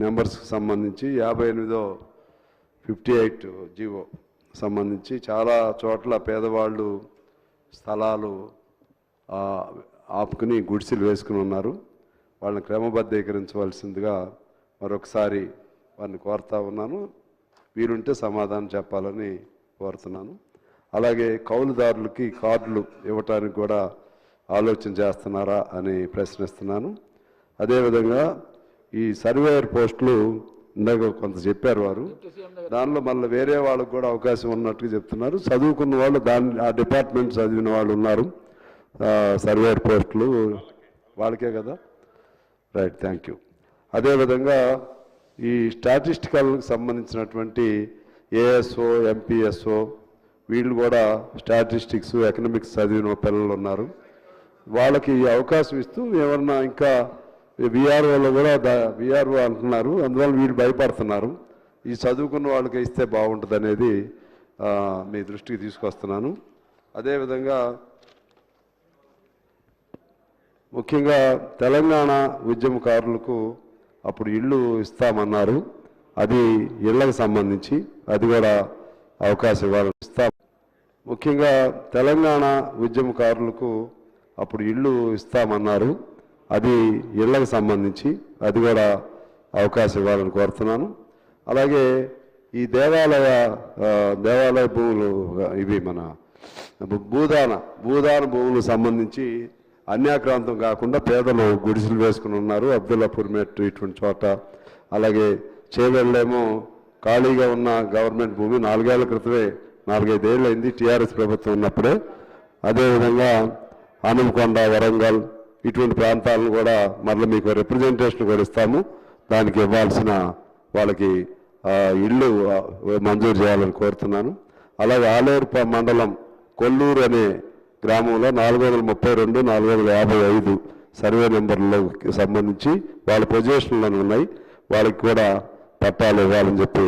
నెంబర్స్కి సంబంధించి యాభై ఎనిమిదో ఫిఫ్టీ ఎయిట్ జీవో సంబంధించి చాలా చోట్ల పేదవాళ్ళు స్థలాలు ఆపుకుని గుడిసెలు వేసుకుని ఉన్నారు. వాళ్ళని క్రమబద్ధీకరించవలసిందిగా మరొకసారి వారిని కోరుతా ఉన్నాను. వీలుంటే సమాధానం చెప్పాలని కోరుతున్నాను. అలాగే కౌలుదారులకి కార్డులు ఇవ్వటానికి కూడా ఆలోచన చేస్తున్నారా అని ప్రశ్నిస్తున్నాను. అదేవిధంగా ఈ సర్వేయర్ పోస్టులు ఇందాక కొంత చెప్పారు వారు. దానిలో మళ్ళీ వేరే వాళ్ళకు కూడా అవకాశం ఉన్నట్టుగా చెప్తున్నారు. చదువుకున్న వాళ్ళు దాని ఆ డిపార్ట్మెంట్ చదివిన వాళ్ళు ఉన్నారు. సర్వేయర్ పోస్టులు వాళ్ళకే కదా? Right thank you. అదేవిధంగా ఈ స్టాటిస్టికల్కి సంబంధించినటువంటి ఏఎస్ఓ ఎంపీఎస్ఓ వీళ్ళు కూడా స్టాటిస్టిక్స్ ఎకనామిక్స్ చదివిన పిల్లలు ఉన్నారు. వాళ్ళకి ఈ అవకాశం ఇస్తూ ఎవరన్నా ఇంకా విఆర్ఓలో కూడా విఆర్ఓ అంటున్నారు. అందువల్ల వీళ్ళు భయపడుతున్నారు. ఈ చదువుకున్న వాళ్ళకి ఇస్తే బాగుంటుంది అనేది మీ దృష్టికి తీసుకొస్తున్నాను. అదేవిధంగా ముఖ్యంగా తెలంగాణ ఉద్యమకారులకు అప్పుడు ఇళ్ళు ఇస్తామన్నారు. అది ఇళ్ళకు సంబంధించి అది కూడా అవకాశం ఇవ్వాలని ఇస్తాం ముఖ్యంగా తెలంగాణ ఉద్యమకారులకు అప్పుడు ఇళ్ళు ఇస్తామన్నారు. అది ఇళ్ళకు సంబంధించి అది కూడా అవకాశం ఇవ్వాలని కోరుతున్నాను. అలాగే ఈ దేవాలయ దేవాలయ భూములు ఇవి మన భూదాన భూదాన భూములకు సంబంధించి అన్యాక్రాంతం కాకుండా పేదలు గుడిసెలు వేసుకుని ఉన్నారు. అబ్దుల్లాపూర్ మెట్ ఇటువంటి చోట. అలాగే చేవెళ్ళేమో ఖాళీగా ఉన్న గవర్నమెంట్ భూమి నాలుగేళ్ళ క్రితమే నాలుగైదేళ్ళు అయింది టీఆర్ఎస్ ప్రభుత్వం ఉన్నప్పుడే. అదేవిధంగా ఆనందకొండ వరంగల్ ఇటువంటి ప్రాంతాలను కూడా మళ్ళీ మీకు రిప్రజెంటేషన్ కూడా ఇస్తాము. దానికి ఇవ్వాల్సిన వాళ్ళకి ఇళ్ళు మంజూరు చేయాలని కోరుతున్నాను. అలాగే ఆలేరు మండలం కొల్లూరు అనే గ్రామంలో నాలుగు వందల ముప్పై రెండు నాలుగు వందల యాభై ఐదు సర్వే నెంబర్లకు సంబంధించి వాళ్ళ పొజిషన్లను ఉన్నాయి. వాళ్ళకి కూడా పట్టాలు ఇవ్వాలని చెప్పి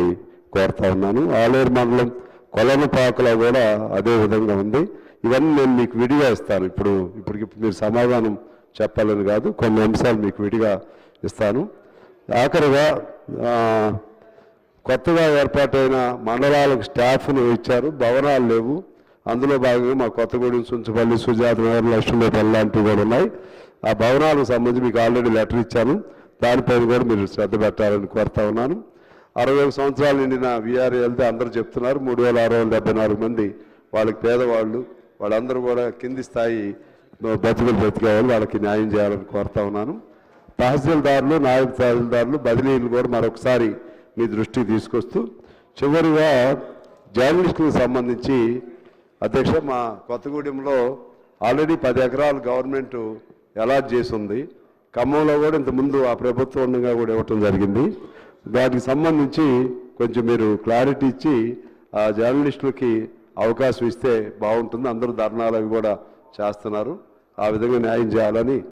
కోరుతా ఉన్నాను. ఆలేరు మండలం కొలనపాకలో కూడా అదే విధంగా ఉంది. ఇవన్నీ నేను మీకు విడిగా ఇస్తాను. ఇప్పుడు ఇప్పటికి మీరు సమాధానం చెప్పాలని కాదు కొన్ని అంశాలు మీకు విడిగా ఇస్తాను. ఆఖరిగా కొత్తగా ఏర్పాటైన మండలాలకు స్టాఫ్ను ఇచ్చారు భవనాలు లేవు. అందులో భాగంగా మా కొత్తగూడెం సుంచపల్లి సుజాత నగర్ లక్ష్మీపల్లి లాంటివి కూడా ఉన్నాయి. ఆ భవనాలకు సంబంధించి మీకు ఆల్రెడీ లెటర్ ఇచ్చాను. దానిపైన కూడా మీరు శ్రద్ధ పెట్టాలని కోరుతా ఉన్నాను. అరవై ఒక సంవత్సరాలు నిండిన విఆర్ వెళ్తే అందరూ చెప్తున్నారు మూడు వేల ఆరు వందల డెబ్బై నాలుగు మంది వాళ్ళకి పేదవాళ్ళు వాళ్ళందరూ కూడా కింది స్థాయి బతుకులు బతికేవాళ్ళు వాళ్ళకి న్యాయం చేయాలని కోరుతా ఉన్నాను. తహసీల్దారులు నాయక తహసీల్దారులు బదిలీలు కూడా మరొకసారి మీ దృష్టికి తీసుకొస్తూ చివరిగా జర్నలిస్టులకు సంబంధించి అధ్యక్ష మా కొత్తగూడెంలో ఆల్రెడీ పది ఎకరాలు గవర్నమెంట్ అలాట్ చేసి ఉంది ఖమ్మంలో కూడా ఇంతకుముందు ఆ ప్రభుత్వం ఉండగా కూడా ఇవ్వటం జరిగింది. దానికి సంబంధించి కొంచెం మీరు క్లారిటీ ఇచ్చి ఆ జర్నలిస్టులకి అవకాశం ఇస్తే బాగుంటుంది. అందరూ ధర్నాలు అవి కూడా చేస్తున్నారు. ఆ విధంగా న్యాయం చేయాలని